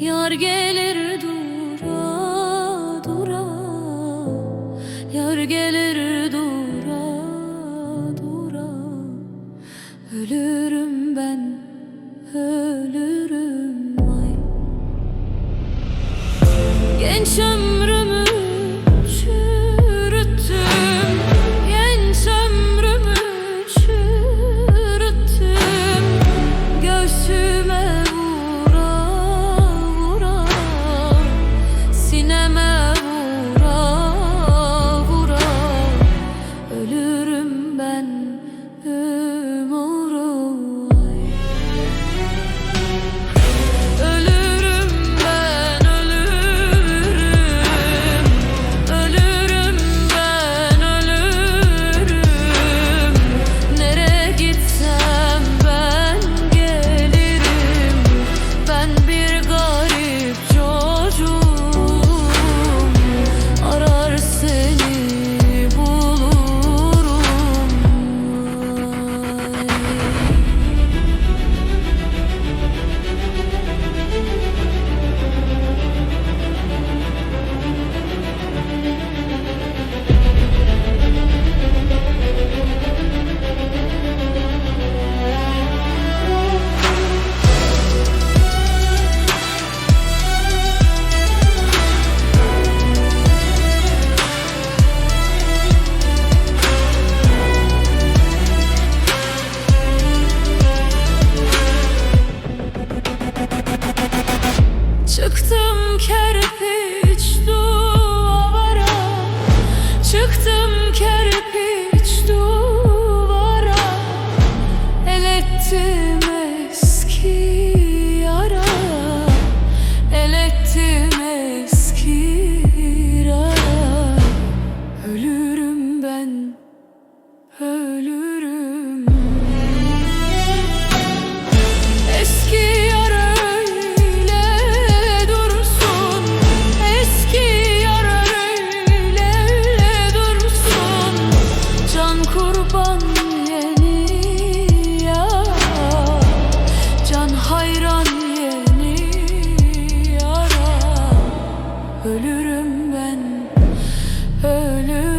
Yar gelir dura dura Yar gelir dura dura. Ölürüm ben ölürüm ay. Genç ömrüm ölürüm. Eski yar öyle dursun. Eski yar öyle, öyle Can kurban yeni ya. Can hayran yeni yara. Ölürüm ben ölürüm.